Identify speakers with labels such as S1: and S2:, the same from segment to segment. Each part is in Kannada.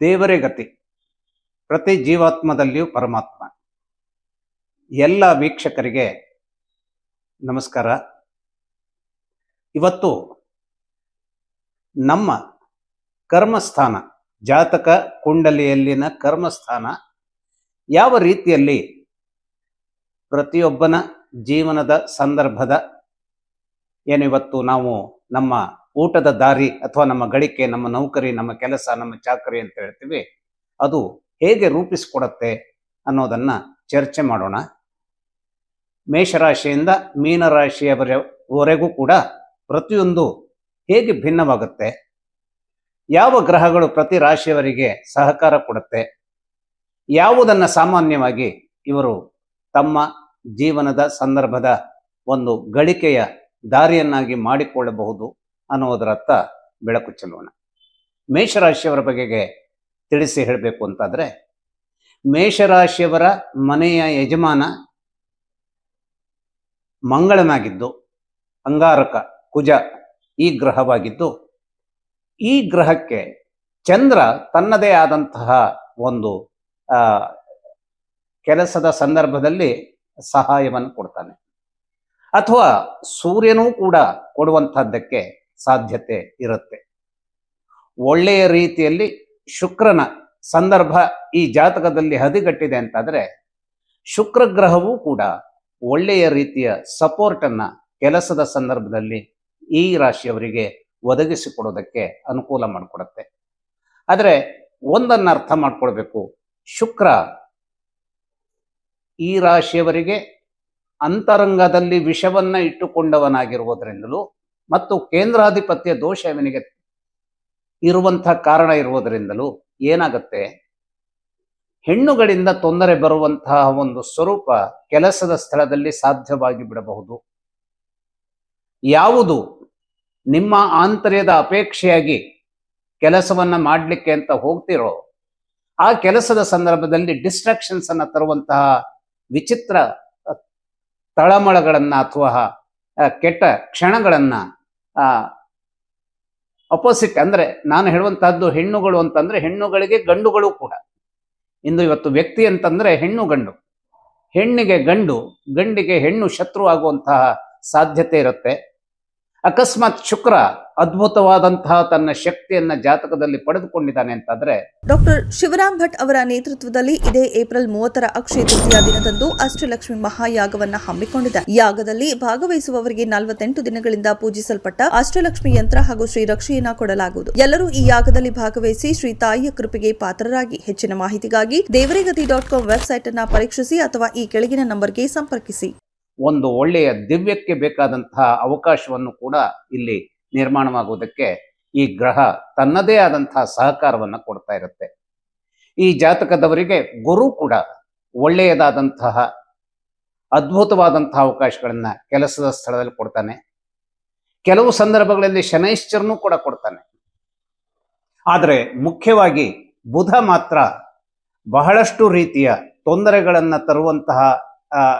S1: ದೇವರೇ ಗತಿ. ಪ್ರತಿ ಜೀವಾತ್ಮದಲ್ಲಿಯೂ ಪರಮಾತ್ಮ. ಎಲ್ಲ ವೀಕ್ಷಕರಿಗೆ ನಮಸ್ಕಾರ. ಇವತ್ತು ನಮ್ಮ ಕರ್ಮಸ್ಥಾನ, ಜಾತಕ ಕುಂಡಲಿಯಲ್ಲಿನ ಕರ್ಮಸ್ಥಾನ ಯಾವ ರೀತಿಯಲ್ಲಿ ಪ್ರತಿಯೊಬ್ಬನ ಜೀವನದ ಸಂದರ್ಭದ ಏನಿವತ್ತು ನಾವು ನಮ್ಮ ಊಟದ ದಾರಿ ಅಥವಾ ನಮ್ಮ ಗಳಿಕೆ, ನಮ್ಮ ನೌಕರಿ, ನಮ್ಮ ಕೆಲಸ, ನಮ್ಮ ಚಾಕರಿ ಅಂತ ಹೇಳ್ತೀವಿ, ಅದು ಹೇಗೆ ರೂಪಿಸಿಕೊಡತ್ತೆ ಅನ್ನೋದನ್ನ ಚರ್ಚೆ ಮಾಡೋಣ. ಮೇಷರಾಶಿಯಿಂದ ಮೀನರಾಶಿಯವರೆಗೂ ಕೂಡ ಪ್ರತಿಯೊಂದು ಹೇಗೆ ಭಿನ್ನವಾಗುತ್ತೆ, ಯಾವ ಗ್ರಹಗಳು ಪ್ರತಿ ರಾಶಿಯವರಿಗೆ ಸಹಕಾರ ಕೊಡುತ್ತೆ, ಯಾವುದನ್ನ ಸಾಮಾನ್ಯವಾಗಿ ಇವರು ತಮ್ಮ ಜೀವನದ ಸಂದರ್ಭದ ಒಂದು ಗಳಿಕೆಯ ದಾರಿಯನ್ನಾಗಿ ಮಾಡಿಕೊಳ್ಳಬಹುದು ಅನ್ನೋದರತ್ತ ಬೆಳಕು ಚೆಲ್ಲೋಣ ಮೇಷರಾಶಿಯವರ ಬಗೆಗೆ ತಿಳಿಸಿ ಹೇಳಬೇಕು ಅಂತಾದರೆ, ಮೇಷರಾಶಿಯವರ ಮನೆಯ ಯಜಮಾನ ಮಂಗಳನಾಗಿದ್ದು, ಅಂಗಾರಕ ಕುಜ ಈ ಗ್ರಹವಾಗಿದ್ದು, ಈ ಗ್ರಹಕ್ಕೆ ಚಂದ್ರ ತನ್ನದೇ ಆದಂತಹ ಒಂದು ಕೆಲಸದ ಸಂದರ್ಭದಲ್ಲಿ ಸಹಾಯವನ್ನು ಕೊಡ್ತಾನೆ. ಅಥವಾ ಸೂರ್ಯನೂ ಕೂಡ ಕೊಡುವಂತಹದ್ದಕ್ಕೆ ಸಾಧ್ಯತೆ ಇರುತ್ತೆ. ಒಳ್ಳೆಯ ರೀತಿಯಲ್ಲಿ ಶುಕ್ರನ ಸಂದರ್ಭ ಈ ಜಾತಕದಲ್ಲಿ ಹದಿಗಟ್ಟಿದೆ ಅಂತಾದರೆ ಶುಕ್ರ ಗ್ರಹವೂ ಕೂಡ ಒಳ್ಳೆಯ ರೀತಿಯ ಸಪೋರ್ಟ್ ಅನ್ನ ಕೆಲಸದ ಸಂದರ್ಭದಲ್ಲಿ ಈ ರಾಶಿಯವರಿಗೆ ಒದಗಿಸಿಕೊಡೋದಕ್ಕೆ ಅನುಕೂಲ ಮಾಡಿಕೊಡುತ್ತೆ. ಆದರೆ ಒಂದನ್ನು ಅರ್ಥ ಮಾಡ್ಕೊಳ್ಬೇಕು, ಶುಕ್ರ ಈ ರಾಶಿಯವರಿಗೆ ಅಂತರಂಗದಲ್ಲಿ ವಿಷವನ್ನ ಇಟ್ಟುಕೊಂಡವನಾಗಿರುವುದರಿಂದಲೂ ಮತ್ತು ಕೇಂದ್ರಾಧಿಪತ್ಯ ದೋಷ ಇವನಿಗೆ ಇರುವಂತಹ ಕಾರಣ ಇರುವುದರಿಂದಲೂ ಏನಾಗುತ್ತೆ? ಹೆಣ್ಣುಗಳಿಂದ ತೊಂದರೆ ಬರುವಂತಹ ಒಂದು ಸ್ವರೂಪ ಕೆಲಸದ ಸ್ಥಳದಲ್ಲಿ ಸಾಧ್ಯವಾಗಿ ಬಿಡಬಹುದು. ಯಾವುದು? ನಿಮ್ಮ ಆಂತರ್ಯದ ಅಪೇಕ್ಷೆಯಾಗಿ ಕೆಲಸವನ್ನ ಮಾಡಲಿಕ್ಕೆ ಅಂತ ಹೋಗ್ತಿರೋ, ಆ ಕೆಲಸದ ಸಂದರ್ಭದಲ್ಲಿ ಡಿಸ್ಟ್ರಾಕ್ಷನ್ಸ್ ಅನ್ನ ತರುವಂತಹ ವಿಚಿತ್ರ ತಳಮಳಗಳನ್ನ ಅಥವಾ ಕೆಟ್ಟ ಕ್ಷಣಗಳನ್ನ ಅಪೋಸಿಟ್ ಅಂದ್ರೆ ನಾನು ಹೇಳುವಂತಹದ್ದು ಹೆಣ್ಣುಗಳು ಅಂತಂದ್ರೆ ಹೆಣ್ಣುಗಳಿಗೆ ಗಂಡುಗಳು ಕೂಡ. ಇಂದು ಇವತ್ತು ವ್ಯಕ್ತಿ ಅಂತಂದ್ರೆ ಹೆಣ್ಣು ಗಂಡು. ಹೆಣ್ಣಿಗೆ ಗಂಡು, ಗಂಡಿಗೆ ಹೆಣ್ಣು ಶತ್ರು ಆಗುವಂತಹ ಸಾಧ್ಯತೆ ಇರುತ್ತೆ. ಅಕಸ್ಮಾತ್ ಶುಕ್ರ ಅದ್ಭುತವಾದಂತಹ ತನ್ನ ಶಕ್ತಿಯನ್ನ ಜಾತಕದಲ್ಲಿ ಪಡೆದುಕೊಂಡಿದ್ದಾನೆ ಅಂತಂದ್ರೆ
S2: ಡಾಕ್ಟರ್ ಶಿವರಾಮ್ ಭಟ್ ಅವರ ನೇತೃತ್ವದಲ್ಲಿ ಇದೇ ಏಪ್ರಿಲ್ ಮೂವತ್ತರ ಅಕ್ಷಯ ತೃತೀಯ ದಿನದಂದು ಅಷ್ಟಲಕ್ಷ್ಮಿ ಮಹಾಯಾಗವನ್ನ ಹಮ್ಮಿಕೊಂಡಿದೆ. ಯಾಗದಲ್ಲಿ ಭಾಗವಹಿಸುವವರಿಗೆ ನಲವತ್ತೆಂಟು ದಿನಗಳಿಂದ ಪೂಜಿಸಲ್ಪಟ್ಟ ಅಷ್ಟಲಕ್ಷ್ಮಿ ಯಂತ್ರ ಹಾಗೂ ಶ್ರೀ ರಕ್ಷೆಯನ್ನ ಕೊಡಲಾಗುವುದು. ಎಲ್ಲರೂ ಈ ಯಾಗದಲ್ಲಿ ಭಾಗವಹಿಸಿ ಶ್ರೀ ತಾಯಿಯ ಕೃಪೆಗೆ ಪಾತ್ರರಾಗಿ. ಹೆಚ್ಚಿನ ಮಾಹಿತಿಗಾಗಿ ದೇವರೇಗತಿ ಡಾಟ್ ಕಾಮ್ ವೆಬ್ಸೈಟ್ ಅನ್ನ ಪರೀಕ್ಷಿಸಿ ಅಥವಾ ಈ ಕೆಳಗಿನ ನಂಬರ್ಗೆ ಸಂಪರ್ಕಿಸಿ.
S1: ಒಂದು ಒಳ್ಳೆಯ ದಿವ್ಯಕ್ಕೆ ಬೇಕಾದಂತಹ ಅವಕಾಶವನ್ನು ಕೂಡ ಇಲ್ಲಿ ನಿರ್ಮಾಣವಾಗುವುದಕ್ಕೆ ಈ ಗ್ರಹ ತನ್ನದೇ ಆದಂತಹ ಸಹಕಾರವನ್ನ ಕೊಡ್ತಾ ಇರುತ್ತೆ. ಈ ಜಾತಕದವರಿಗೆ ಗುರು ಕೂಡ ಒಳ್ಳೆಯದಾದಂತಹ ಅದ್ಭುತವಾದಂತಹ ಅವಕಾಶಗಳನ್ನ ಕೆಲಸದ ಸ್ಥಳದಲ್ಲಿ ಕೊಡ್ತಾನೆ. ಕೆಲವು ಸಂದರ್ಭಗಳಲ್ಲಿ ಶನೈಶ್ಚರನು ಕೂಡ ಕೊಡ್ತಾನೆ. ಆದರೆ ಮುಖ್ಯವಾಗಿ ಬುಧ ಮಾತ್ರ ಬಹಳಷ್ಟು ರೀತಿಯ ತೊಂದರೆಗಳನ್ನು ತರುವಂತಹ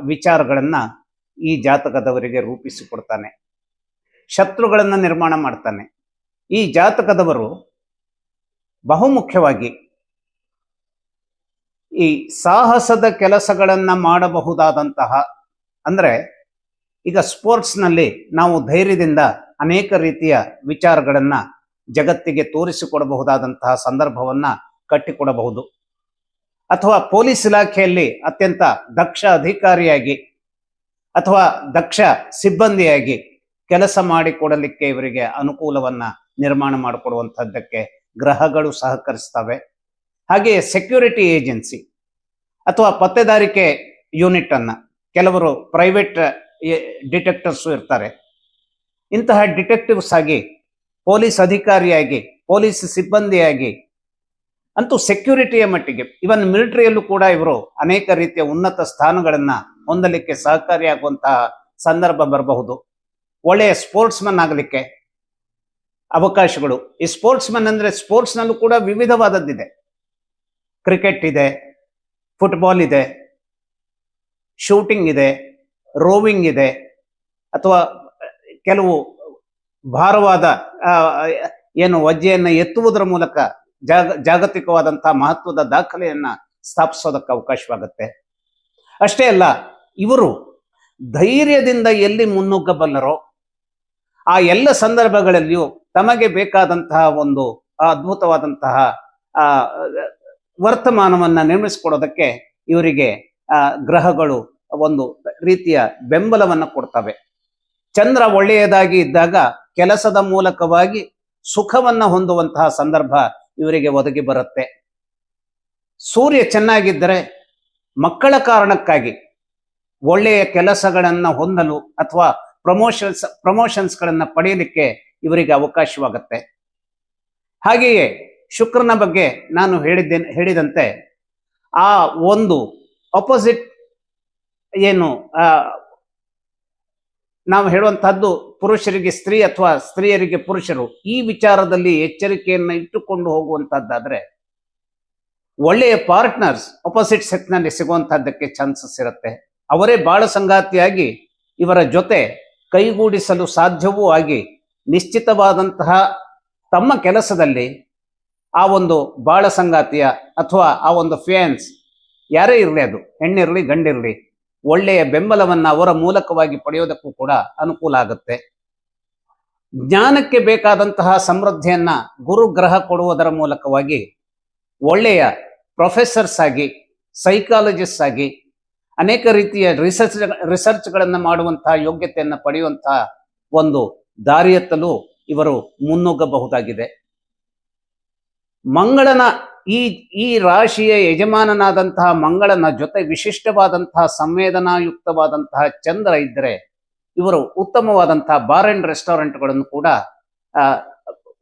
S1: ವಿಚಾರಗಳನ್ನು ವಿಚಾರಗಳನ್ನ ಈ ಜಾತಕದವರಿಗೆ ರೂಪಿಸಿಕೊಡ್ತಾನೆ. ಶತ್ರುಗಳನ್ನು ನಿರ್ಮಾಣ ಮಾಡ್ತಾನೆ. ಈ ಜಾತಕದವರು ಬಹುಮುಖ್ಯವಾಗಿ ಈ ಸಾಹಸದ ಕೆಲಸಗಳನ್ನು ಮಾಡಬಹುದಾದಂತಹ, ಅಂದರೆ ಈಗ ಸ್ಪೋರ್ಟ್ಸ್ನಲ್ಲಿ ನಾವು ಧೈರ್ಯದಿಂದ ಅನೇಕ ರೀತಿಯ ವಿಚಾರಗಳನ್ನು ಜಗತ್ತಿಗೆ ತೋರಿಸಿಕೊಡಬಹುದಾದಂತಹ ಸಂದರ್ಭವನ್ನ ಕಟ್ಟಿಕೊಡಬಹುದು. ಅಥವಾ ಪೊಲೀಸ್ ಇಲಾಖೆಯಲ್ಲಿ ಅತ್ಯಂತ ದಕ್ಷ ಅಧಿಕಾರಿಯಾಗಿ ಅಥವಾ ದಕ್ಷ ಸಿಬ್ಬಂದಿಯಾಗಿ ಕೆಲಸ ಮಾಡಿಕೊಡಲಿಕ್ಕೆ ಇವರಿಗೆ ಅನುಕೂಲವನ್ನ ನಿರ್ಮಾಣ ಮಾಡಿಕೊಡುವಂಥದ್ದಕ್ಕೆ ಗ್ರಹಗಳು ಸಹಕರಿಸ್ತವೆ. ಹಾಗೆಯೇ ಸೆಕ್ಯೂರಿಟಿ ಏಜೆನ್ಸಿ ಅಥವಾ ಪತ್ತೆದಾರಿಕೆ ಯೂನಿಟ್ ಅನ್ನ ಕೆಲವರು ಪ್ರೈವೇಟ್ ಡಿಟೆಕ್ಟರ್ಸ್ ಇರ್ತಾರೆ. ಇಂತಹ ಡಿಟೆಕ್ಟಿವ್ಸ್ ಆಗಿ ಪೊಲೀಸ್ ಅಧಿಕಾರಿಯಾಗಿ, ಪೊಲೀಸ್ ಸಿಬ್ಬಂದಿಯಾಗಿ ಅಂತೂ ಸೆಕ್ಯೂರಿಟಿಯ ಮಟ್ಟಿಗೆ ಇವನ್ ಮಿಲಿಟರಿಯಲ್ಲೂ ಕೂಡ ಇವರು ಅನೇಕ ರೀತಿಯ ಉನ್ನತ ಸ್ಥಾನಗಳನ್ನ ಹೊಂದಲಿಕ್ಕೆ ಸಹಕಾರಿಯಾಗುವಂತಹ ಸಂದರ್ಭ ಬರಬಹುದು. ಒಳ್ಳೆಯ ಸ್ಪೋರ್ಟ್ಸ್ ಮನ್ ಆಗಲಿಕ್ಕೆ ಅವಕಾಶಗಳು. ಈ ಸ್ಪೋರ್ಟ್ಸ್ ಮನ್ ಅಂದ್ರೆ ಸ್ಪೋರ್ಟ್ಸ್ ನಲ್ಲೂ ಕೂಡ ವಿವಿಧವಾದದ್ದಿದೆ. ಕ್ರಿಕೆಟ್ ಇದೆ, ಫುಟ್ಬಾಲ್ ಇದೆ, ಶೂಟಿಂಗ್ ಇದೆ, ರೋವಿಂಗ್ ಇದೆ, ಅಥವಾ ಕೆಲವು ಭಾರವಾದ ಏನು ವಜ್ಜೆಯನ್ನು ಎತ್ತುವುದರ ಮೂಲಕ ಜಾಗ, ಜಾಗತಿಕವಾದಂತಹ ಮಹತ್ವದ ದಾಖಲೆಯನ್ನ ಸ್ಥಾಪಿಸೋದಕ್ಕೆ ಅವಕಾಶವಾಗುತ್ತೆ. ಅಷ್ಟೇ ಅಲ್ಲ, ಇವರು ಧೈರ್ಯದಿಂದ ಎಲ್ಲಿ ಮುನ್ನುಗ್ಗಬಲ್ಲರೋ ಆ ಎಲ್ಲ ಸಂದರ್ಭಗಳಲ್ಲಿಯೂ ತಮಗೆ ಬೇಕಾದಂತಹ ಒಂದು ಅದ್ಭುತವಾದಂತಹ, ಆ, ವರ್ತಮಾನವನ್ನ ನಿರ್ಮಿಸಿಕೊಡೋದಕ್ಕೆ ಇವರಿಗೆ ಗ್ರಹಗಳು ಒಂದು ರೀತಿಯ ಬೆಂಬಲವನ್ನ ಕೊಡ್ತವೆ. ಚಂದ್ರ ಒಳ್ಳೆಯದಾಗಿ ಇದ್ದಾಗ ಕೆಲಸದ ಮೂಲಕವಾಗಿ ಸುಖವನ್ನ ಹೊಂದುವಂತಹ ಸಂದರ್ಭ ಇವರಿಗೆ ಒದಗಿ ಬರುತ್ತೆ. ಸೂರ್ಯ ಚೆನ್ನಾಗಿದ್ದರೆ ಮಕ್ಕಳ ಕಾರಣಕ್ಕಾಗಿ ಒಳ್ಳೆಯ ಕೆಲಸಗಳನ್ನ ಹೊಂದಲು ಅಥವಾ ಪ್ರಮೋಷನ್ಸ್ ಪ್ರಮೋಷನ್ಸ್ಗಳನ್ನ ಪಡೆಯಲಿಕ್ಕೆ ಇವರಿಗೆ ಅವಕಾಶವಾಗುತ್ತೆ. ಹಾಗೆಯೇ ಶುಕ್ರನ ಬಗ್ಗೆ ನಾನು ಹೇಳಿದ್ದೇನೆ, ಹೇಳಿದಂತೆ ಆ ಒಂದು ಅಪೋಸಿಟ್ ಏನು ನಾವು ಹೇಳುವಂತಹದ್ದು ಪುರುಷರಿಗೆ ಸ್ತ್ರೀ ಅಥವಾ ಸ್ತ್ರೀಯರಿಗೆ ಪುರುಷರು ಈ ವಿಚಾರದಲ್ಲಿ ಎಚ್ಚರಿಕೆಯನ್ನು ಇಟ್ಟುಕೊಂಡು ಹೋಗುವಂತಹದ್ದಾದ್ರೆ ಒಳ್ಳೆಯ ಪಾರ್ಟ್ನರ್ಸ್ ಅಪೋಸಿಟ್ನಲ್ಲಿ ಸಿಗುವಂತಹದ್ದಕ್ಕೆ ಚಾನ್ಸಸ್ ಇರುತ್ತೆ. ಅವರೇ ಬಾಳ ಸಂಗಾತಿಯಾಗಿ ಇವರ ಜೊತೆ ಕೈಗೂಡಿಸಲು ಸಾಧ್ಯವೂ ಆಗಿ ನಿಶ್ಚಿತವಾದಂತಹ ತಮ್ಮ ಕೆಲಸದಲ್ಲಿ ಆ ಒಂದು ಬಾಳ ಸಂಗಾತಿಯ ಅಥವಾ ಆ ಒಂದು ಫ್ಯಾನ್ಸ್ ಯಾರೇ ಇರಲಿ ಅದು, ಹೆಣ್ಣಿರಲಿ, ಗಂಡಿರಲಿ, ಒಳ್ಳೆಯ ಬೆಂಬಲವನ್ನ ಅವರ ಮೂಲಕವಾಗಿ ಪಡೆಯೋದಕ್ಕೂ ಕೂಡ ಅನುಕೂಲ ಆಗುತ್ತೆ. ಜ್ಞಾನಕ್ಕೆ ಬೇಕಾದಂತಹ ಸಮೃದ್ಧಿಯನ್ನ ಗುರುಗ್ರಹ ಕೊಡುವುದರ ಮೂಲಕವಾಗಿ ಒಳ್ಳೆಯ ಪ್ರೊಫೆಸರ್ಸ್ ಆಗಿ ಸೈಕಾಲಜಿಸ್ಟ್ ಆಗಿ, ಅನೇಕ ರೀತಿಯ ರಿಸರ್ಚ್ ರಿಸರ್ಚ್ಗಳನ್ನು ಮಾಡುವಂತಹ ಯೋಗ್ಯತೆಯನ್ನು ಪಡೆಯುವಂತಹ ಒಂದು ದಾರಿಯತ್ತಲೂ ಇವರು ಮುನ್ನುಗ್ಗಬಹುದಾಗಿದೆ ಮಂಗಳನ ಈ ಈ ರಾಶಿಯ ಯಜಮಾನನಾದಂತಹ ಮಂಗಳನ ಜೊತೆ ವಿಶಿಷ್ಟವಾದಂತಹ ಸಂವೇದನಾಯುಕ್ತವಾದಂತಹ ಚಂದ್ರ ಇದ್ದರೆ ಇವರು ಉತ್ತಮವಾದಂತಹ ಬಾರ್ ಅಂಡ್ ರೆಸ್ಟೋರೆಂಟ್ಗಳನ್ನು ಕೂಡ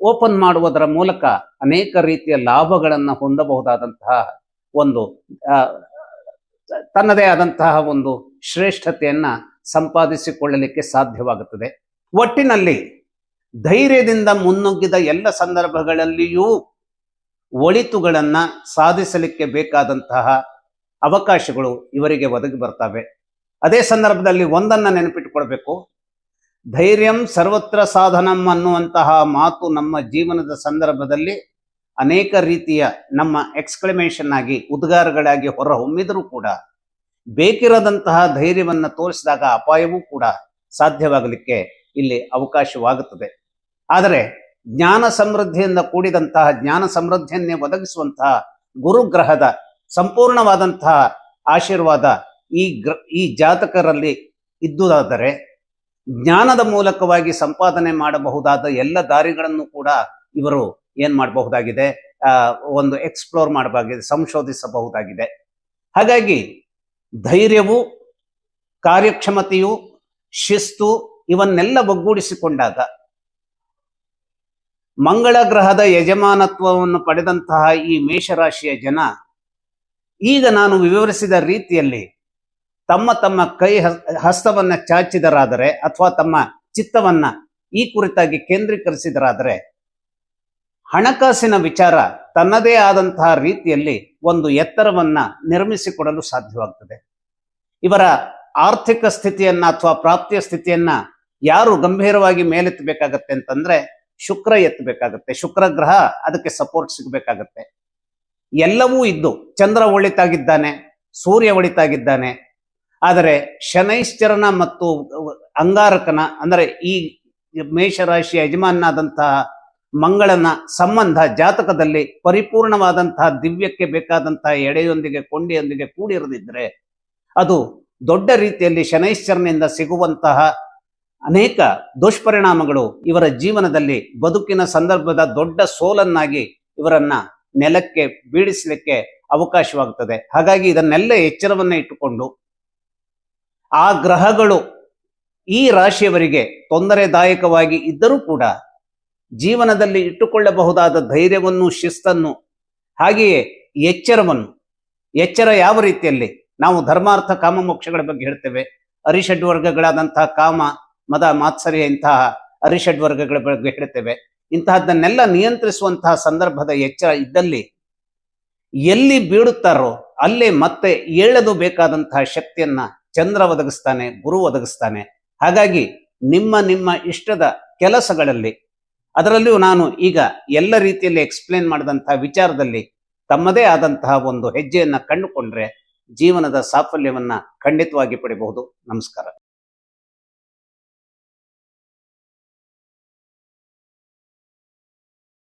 S1: ಓಪನ್ ಮಾಡುವುದರ ಮೂಲಕ ಅನೇಕ ರೀತಿಯ ಲಾಭಗಳನ್ನು ಹೊಂದಬಹುದಾದಂತಹ ಒಂದು ತನ್ನದೇ ಆದಂತಹ ಒಂದು ಶ್ರೇಷ್ಠತೆಯನ್ನ ಸಂಪಾದಿಸಿಕೊಳ್ಳಲಿಕ್ಕೆ ಸಾಧ್ಯವಾಗುತ್ತದೆ. ಒಟ್ಟಿನಲ್ಲಿ ಧೈರ್ಯದಿಂದ ಮುನ್ನುಗ್ಗಿದ ಎಲ್ಲ ಸಂದರ್ಭಗಳಲ್ಲಿಯೂ ಒಳಿತುಗಳನ್ನ ಸಾಧಿಸಲಿಕ್ಕೆ ಬೇಕಾದಂತಹ ಅವಕಾಶಗಳು ಇವರಿಗೆ ಒದಗಿ ಬರ್ತವೆ. ಅದೇ ಸಂದರ್ಭದಲ್ಲಿ ಒಂದನ್ನ ನೆನಪಿಟ್ಟುಕೊಳ್ಬೇಕು ಧೈರ್ಯಂ ಸರ್ವತ್ರ ಸಾಧನಂ ಅನ್ನುವಂತಹ ಮಾತು ನಮ್ಮ ಜೀವನದ ಸಂದರ್ಭದಲ್ಲಿ ಅನೇಕ ರೀತಿಯ ನಮ್ಮ ಎಕ್ಸ್ಕ್ಲಮೇಷನ್ ಆಗಿ, ಉದ್ಗಾರಗಳಾಗಿ ಹೊರಹೊಮ್ಮಿದರೂ ಕೂಡ, ಬೇಕಿರದಂತಹ ಧೈರ್ಯವನ್ನು ತೋರಿಸಿದಾಗ ಅಪಾಯವೂ ಕೂಡ ಸಾಧ್ಯವಾಗಲಿಕ್ಕೆ ಇಲ್ಲಿ ಅವಕಾಶವಾಗುತ್ತದೆ. ಆದರೆ ಜ್ಞಾನ ಸಮೃದ್ಧಿಯಿಂದ ಕೂಡಿದಂತಹ, ಜ್ಞಾನ ಸಮೃದ್ಧಿಯನ್ನೇ ಒದಗಿಸುವಂತಹ ಗುರುಗ್ರಹದ ಸಂಪೂರ್ಣವಾದಂತಹ ಆಶೀರ್ವಾದ ಈ ಗ್ರ, ಈ ಜಾತಕರಲ್ಲಿ ಇದ್ದುದಾದರೆ ಜ್ಞಾನದ ಮೂಲಕವಾಗಿ ಸಂಪಾದನೆ ಮಾಡಬಹುದಾದ ಎಲ್ಲ ದಾರಿಗಳನ್ನು ಕೂಡ ಇವರು ಏನ್ ಮಾಡಬಹುದಾಗಿದೆ ಒಂದು ಎಕ್ಸ್ಪ್ಲೋರ್ ಮಾಡಬಹುದಾಗಿದೆ, ಸಂಶೋಧಿಸಬಹುದಾಗಿದೆ. ಹಾಗಾಗಿ ಧೈರ್ಯವು, ಕಾರ್ಯಕ್ಷಮತೆಯು, ಶಿಸ್ತು ಇವನ್ನೆಲ್ಲ ಒಗ್ಗೂಡಿಸಿಕೊಂಡಾಗ ಮಂಗಳ ಗ್ರಹದ ಯಜಮಾನತ್ವವನ್ನು ಪಡೆದಂತಹ ಈ ಮೇಷರಾಶಿಯ ಜನ ಈಗ ನಾನು ವಿವರಿಸಿದ ರೀತಿಯಲ್ಲಿ ತಮ್ಮ ತಮ್ಮ ಕೈ ಹಸ್ತವನ್ನು ಚಾಚಿದರಾದರೆ ಅಥವಾ ತಮ್ಮ ಚಿತ್ತವನ್ನ ಈ ಕುರಿತಾಗಿ ಕೇಂದ್ರೀಕರಿಸಿದರಾದರೆ ಹಣಕಾಸಿನ ವಿಚಾರ ತನ್ನದೇ ಆದಂತಹ ರೀತಿಯಲ್ಲಿ ಒಂದು ಎತ್ತರವನ್ನ ನಿರ್ಮಿಸಿಕೊಡಲು ಸಾಧ್ಯವಾಗ್ತದೆ. ಇವರ ಆರ್ಥಿಕ ಸ್ಥಿತಿಯನ್ನ ಅಥವಾ ಪ್ರಾಪ್ತಿಯ ಸ್ಥಿತಿಯನ್ನ ಯಾರು ಗಂಭೀರವಾಗಿ ಮೇಲೆತ್ತಬೇಕಾಗತ್ತೆ ಅಂತಂದ್ರೆ ಶುಕ್ರ ಎತ್ತಬೇಕಾಗತ್ತೆ. ಶುಕ್ರ ಗ್ರಹ ಅದಕ್ಕೆ ಸಪೋರ್ಟ್ ಸಿಗಬೇಕಾಗತ್ತೆ. ಎಲ್ಲವೂ ಇದ್ದು ಚಂದ್ರ ಒಳಿತಾಗಿದ್ದಾನೆ, ಸೂರ್ಯ ಒಳಿತಾಗಿದ್ದಾನೆ ಆದರೆ ಶನೈಶ್ಚರನ ಮತ್ತು ಅಂಗಾರಕನ, ಅಂದರೆ ಈ ಮೇಷರಾಶಿಯ ಯಜಮಾನನಾದಂತಹ ಮಂಗಳನ ಸಂಬಂಧ ಜಾತಕದಲ್ಲಿ ಪರಿಪೂರ್ಣವಾದಂತಹ ದಿವ್ಯಕ್ಕೆ ಬೇಕಾದಂತಹ ಎಡೆಯೊಂದಿಗೆ ಕೊಂಡಿಯೊಂದಿಗೆ ಕೂಡಿರದಿದ್ರೆ ಅದು ದೊಡ್ಡ ರೀತಿಯಲ್ಲಿ ಶನೈಶ್ಚರನಿಂದ ಸಿಗುವಂತಹ ಅನೇಕ ದುಷ್ಪರಿಣಾಮಗಳು ಇವರ ಜೀವನದಲ್ಲಿ ಬದುಕಿನ ಸಂದರ್ಭದ ದೊಡ್ಡ ಸೋಲನ್ನಾಗಿ ಇವರನ್ನ ನೆಲಕ್ಕೆ ಬೀಳಿಸಲಿಕ್ಕೆ ಅವಕಾಶವಾಗುತ್ತದೆ ಹಾಗಾಗಿ ಇದನ್ನೆಲ್ಲ ಎಚ್ಚರವನ್ನ ಇಟ್ಟುಕೊಂಡು ಆ ಗ್ರಹಗಳು ಈ ರಾಶಿಯವರಿಗೆ ತೊಂದರೆದಾಯಕವಾಗಿ ಇದ್ದರೂ ಕೂಡ ಜೀವನದಲ್ಲಿ ಇಟ್ಟುಕೊಳ್ಳಬಹುದಾದ ಧೈರ್ಯವನ್ನು, ಶಿಸ್ತನ್ನು, ಹಾಗೆಯೇ ಎಚ್ಚರವನ್ನು, ಎಚ್ಚರ ಯಾವ ರೀತಿಯಲ್ಲಿ ನಾವು ಧರ್ಮಾರ್ಥ ಕಾಮ ಮೋಕ್ಷಗಳ ಬಗ್ಗೆ ಹೇಳ್ತೇವೆ. ಅರಿಷಡ್ ವರ್ಗಗಳಾದಂತಹ ಕಾಮ, ಮದ, ಮಾತ್ಸರ್ಯ ಇಂತಹ ಅರಿಷಡ್ ವರ್ಗಗಳ ಬಗ್ಗೆ ಹೇಳ್ತೇವೆ. ಇಂತಹದ್ದನ್ನೆಲ್ಲ ನಿಯಂತ್ರಿಸುವಂತಹ ಸಂದರ್ಭದ ಎಚ್ಚರ ಇದ್ದಲ್ಲಿ ಎಲ್ಲಿ ಬೀಳುತ್ತಾರೋ ಅಲ್ಲೇ ಮತ್ತೆ ಏಳಲು ಬೇಕಾದಂತಹ ಶಕ್ತಿಯನ್ನ ಚಂದ್ರ ಒದಗಿಸ್ತಾನೆ, ಗುರು ಒದಗಿಸ್ತಾನೆ. ಹಾಗಾಗಿ ನಿಮ್ಮ ನಿಮ್ಮ ಇಷ್ಟದ ಕೆಲಸಗಳಲ್ಲಿ ಅದರಲ್ಲೂ ನಾನು ಈಗ ಎಲ್ಲ ರೀತಿಯಲ್ಲಿ ಎಕ್ಸ್ಪ್ಲೇನ್ ಮಾಡಿದಂತಹ ವಿಚಾರದಲ್ಲಿ ತಮ್ಮದೇ ಆದಂತಹ ಒಂದು ಹೆಜ್ಜೆಯನ್ನ ಕಂಡುಕೊಂಡ್ರೆ ಜೀವನದ ಸಾಫಲ್ಯವನ್ನ ಖಂಡಿತವಾಗಿ ಪಡಿಬಹುದು. ನಮಸ್ಕಾರ.